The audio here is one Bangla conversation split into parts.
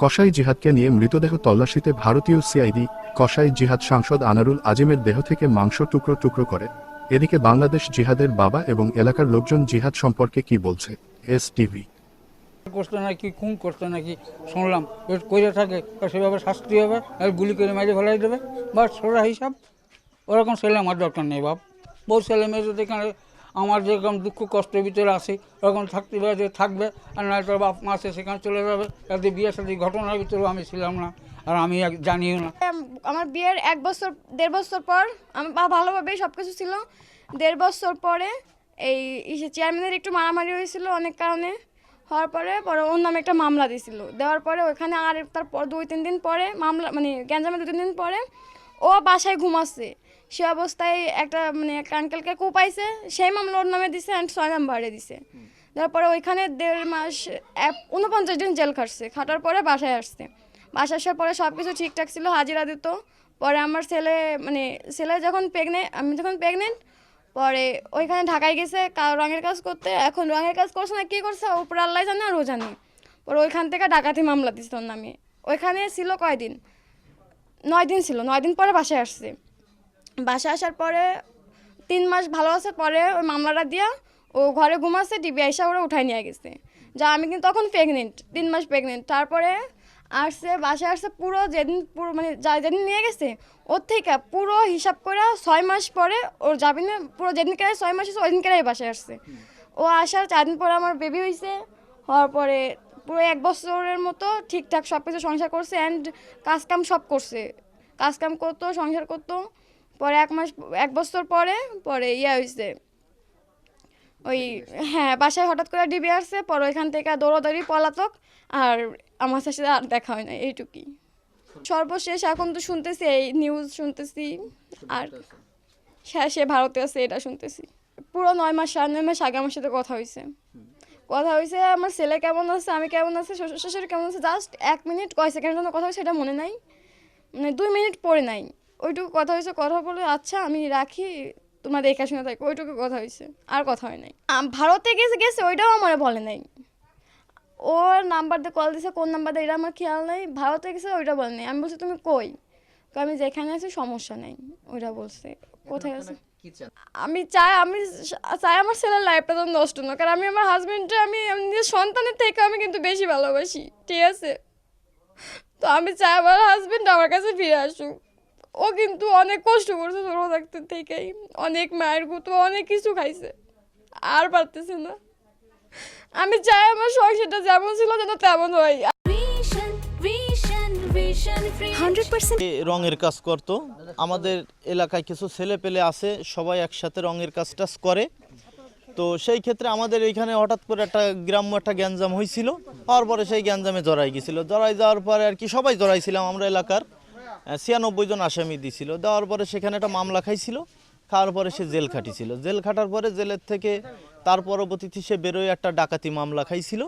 কসাই জিহাদকে নিয়ে মৃতদেহ তল্লাশিতে ভারতীয় সিআইডি কসাই জিহাদ সাংসদ আনারুল আজিমের দেহ থেকে মাংস টুকরো টুকরো করে। এদিকে বাংলাদেশ জিহাদের বাবা এবং এলাকার লোকজন জিহাদ সম্পর্কে কি বলছে? এস টিভি করতে নাকি, খুন করতে নাকি, শুনলাম। কইরে থাকে সেভাবে শাস্তি হবে আর গুলি করে মেরে ফেলাই দেবে। বা সোজা হিসাব। ওরকম ছেলে আমার দরকার নেই বাপ। বউ ছেলে মেয়ে যদি এখানে আমার যেরকম দুঃখ কষ্টের ভিতরে আসে ওরকম থাকতে পারে থাকবে, আর নয় তোর বাপ মা আছে, সেখানে চলে যাবে। তাদের বিয়ে সাথে ঘটনার ভিতরেও আমি ছিলাম না, আর আমি জানিও না। আমার বিয়ের এক বছর, দেড় বছর পর আমার ভালোভাবেই সব কিছু ছিল। দেড় বছর পরে এই চেয়ারম্যানের একটু মারামারি হয়েছিল অনেক কারণে। হওয়ার পরে পরে ওর নামে একটা মামলা দিয়েছিল দেওয়ার পরে ওখানে আর তারপর দুই, তিন দিন পরে মামলা মানে গ্যাঞ্জামে দু তিন দিন পরে ও বাসায় ঘুমাচ্ছে। সে অবস্থায় একটা মানে একটা আঙ্কেলকে কুপাইছে সেই মামলা ওর নামে দিছে অ্যান্ড ছয় নাম্বারে দিছে। দেওয়ার পরে ওইখানে দেড় মাস, এক- উনপঞ্চাশ দিন জেল খাটছে, খাটার পরে বাসায় আসছে। বাসায় আসার পরে সব কিছু ঠিকঠাক ছিল, হাজিরা দিত। পরে আমার ছেলে মানে ছেলে যখন প্রেগনেন্ট আমি যখন প্রেগনেন্ট পরে ওইখানে ঢাকায় গেছে রঙের কাজ করতে, এখন রঙের কাজ করছে না, কী করছে উপর আল্লাহ জানে আর ও জানে। পরে ওইখান থেকে ডাকাতি মামলা দিচ্ছে ওর নামে। ওইখানে ছিল কয়দিন? নয় দিন ছিল, নয় দিন পরে বাসায় আসছে। বাসায় আসার পরে তিন মাস ভালো আছে, পরে ওই মামলাটা দিয়া ও ঘরে ঘুমাচ্ছে, টিভি আইসা ওরা উঠাই নিয়ে গেছে। যা আমি কিন্তু তখন প্রেগনেন্ট তিন মাস প্রেগনেন্ট তারপরে আসছে, বাসায় আসছে পুরো যেদিন পুরো মানে যা যেদিন নিয়ে গেছে, ওর থেকে পুরো হিসাব করে ছয় মাস পরে ওর জামিনে পুরো যেদিনকে ছয় মাস ওই দিনকে বাসায় আসছে। ও আসার চার দিন পরে আমার বেবি হয়েছে হওয়ার পরে পুরো এক বছরের মতো ঠিকঠাক সব কিছু সংসার করছে অ্যান্ড কাজকাম সব করছে। কাজকাম করতো, সংসার করতো পরে এক মাস, এক বছর পরে পরে ইয়ে হয়েছে ওই হ্যাঁ বাসায় হঠাৎ করে ডিবি আসছে, পরে ওইখান থেকে দৌড়াদৌড়ি, পলাতক, আর আমার সাথে আর দেখা হয় না এইটুকুই। সর্বশেষ এখন তো শুনতেছি, এই নিউজ শুনতেছি, আর হ্যাঁ সে ভারতে আছে, এটা শুনতেছি। পুরো নয় মাস, সাড়ে নয় মাস আগে আমার সাথে কথা হয়েছে কথা হয়েছে আমার ছেলে কেমন আছে, আমি কেমন আছে, শ্বশুর শাশুড়ি কেমন আছে জাস্ট এক মিনিট কয় সেকেন্ডের জন্য কথা হয়েছে সেটা মনে নাই। মানে দুই মিনিট পরে নাই। ওইটুকু কথা হয়েছে কথা বলে আচ্ছা আমি রাখি তোমরা দেখা শুনে থাকো ওইটুকু কথা হয়েছে আর কথা হয় নাই। ভারতে গেছে গেছে ওইটাও আমার বলে নাই। ওর নাম্বার দিয়ে কল দিছে কোন নাম্বার দিয়ে এটা আমার খেয়াল নেই ভারতে গেছে ওইটা বলে নাই। আমি বলছি তুমি কই? আমি যেখানে আছি সমস্যা নেই ওইটা বলছে। কোথায় আছে? আমি চাই আমি চাই আমার ছেলের লাইফটা তো নষ্ট না কারণ আমি আমার হাজবেন্ডে আমি আমি নিজের সন্তানের থেকে আমি কিন্তু বেশি ভালোবাসি ঠিক আছে? তো আমি চাই আমার হাজবেন্ড আমার কাছে ফিরে আসুক। ও কিন্তু অনেক কষ্ট করছে ছোটো থাকতে থেকেই। অনেক মায়ের গুতো অনেক কিছু খাইছে। আর পারতেছে না। আমি চাই আমার সংসারটা যেমন ছিল যেন তেমন হয়। রঙের কাজ করতো। আমাদের এলাকায় কিছু ছেলে পেলে আছে সবাই একসাথে রঙের কাজ টাজ করে। তো সেই ক্ষেত্রে আমাদের এইখানে হঠাৎ করে একটা গ্রাম্য একটা গ্যাঞ্জাম হয়েছিল হওয়ার পরে সেই গ্যাঞ্জামে জড়াই গেছিল। জড়াই যাওয়ার পরে আর কি সবাই জড়াইছিলাম আমরা এলাকার। ছিয়ানব্বই জন আসামি দিছিল। দেওয়ার পরে সেখানে একটা মামলা খাইছিল, খাওয়ার পরে সে জেল খাটিছিল। জেল খাটার পরে জেলের থেকে তার পরবর্তীতে সে বেরোয় একটা ডাকাতি মামলা খাইছিল।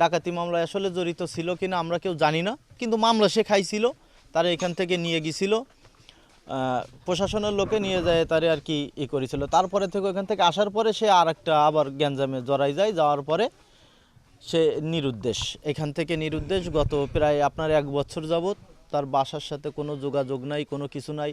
ডাকাতি মামলায় আসলে জড়িত ছিল কিনা আমরা কেউ জানি না, কিন্তু মামলা সে খাইছিল, তারা এখান থেকে নিয়ে গিয়েছিল প্রশাসনের লোকে নিয়ে যায়, তারে আর কি ই করেছিল। তারপরে থেকে ওখান থেকে আসার পরে সে আর একটা আবার গ্যাঞ্জামে জড়াই যায়, যাওয়ার পরে সে নিরুদ্দেশ। এখান থেকে নিরুদ্দেশ গত প্রায় আপনার এক বছর যাবৎ তার বাসার সাথে কোনো যোগাযোগ নাই, কোনো কিছু নাই।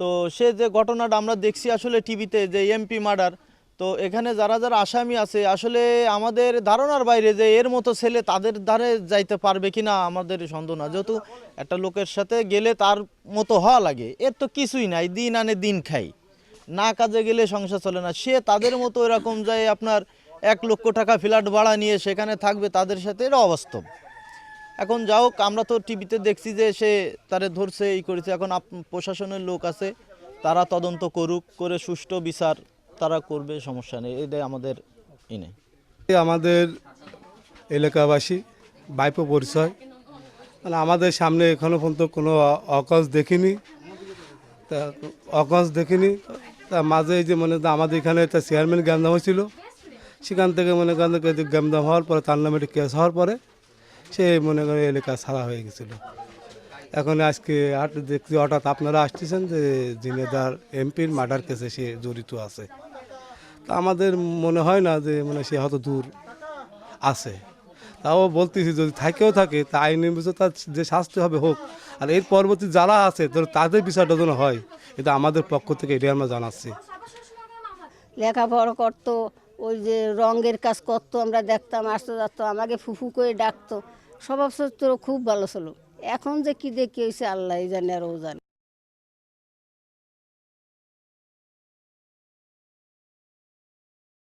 তো সে যে ঘটনাটা আমরা দেখছি আসলে টিভিতে, যে এমপি মার্ডার, তো এখানে যারা যারা আসামি আছে, আসলে আমাদের ধারণার বাইরে যে এর মতো ছেলে তাদের ধারে যাইতে পারবে কি না আমাদের সন্দেহ না। যেহেতু একটা লোকের সাথে গেলে তার মতো হওয়া লাগে, এর তো কিছুই নাই, দিন আনে দিন খাই। না কাজে গেলে সংসার চলে না। সে তাদের মতো এরকম যায় আপনার এক লক্ষ টাকা ফ্ল্যাট ভাড়া নিয়ে সেখানে থাকবে, তাদের সাথে এটা অবাস্তব এখন যাও আমরা তো টিভিতে দেখছি যে সে তারে ধরছে এই করেছে। এখন প্রশাসনের লোক আছে, তারা তদন্ত করুক, করে সুষ্ঠু বিচার তারা করবে, সমস্যা নেই। এটাই আমাদের ইনে আমাদের এলাকাবাসী বাইপো পরিচয়। মানে আমাদের সামনে এখনও পর্যন্ত কোনো অকাজ দেখিনি। তা অকাজ দেখিনি। তা মাঝে যে মনে আমাদের এখানে একটা চেয়ারম্যান গ্যামদাম হয়েছিল। সেখান থেকে মনে করেন যে গ্যামদাম হওয়ার পরে তার নামে একটা কেস হওয়ার পরে সে মনে করেন এলাকা ছাড়া হয়ে গেছিল। এখন আজকে দেখছি হঠাৎ আপনারা আসতেছেন যে জিনেদার এমপির মার্ডার কেসে সে জড়িত আছে। তা আমাদের মনে হয় না যে মানে সে হয়তো দূর আছে। তাও বলতেছি যদি থাকেও থাকে, তা আইনের বিষয়ে তার যে শাস্তি হবে হোক, আর এর পরবর্তী যারা আছে তো তাদের বিষয়টা যেন হয়, এটা আমাদের পক্ষ থেকে এটাই আমরা জানাচ্ছি। লেখাপড়া করতো, ওই যে রঙের কাজ করতো, আমরা দেখতাম, আসতে যাতো আমাকে ফুফু করে ডাকতো। স্বভাব খুব ভালো ছিল। এখন যে কি দেখি হয়েছে আল্লাহ জানে আর ও জানে।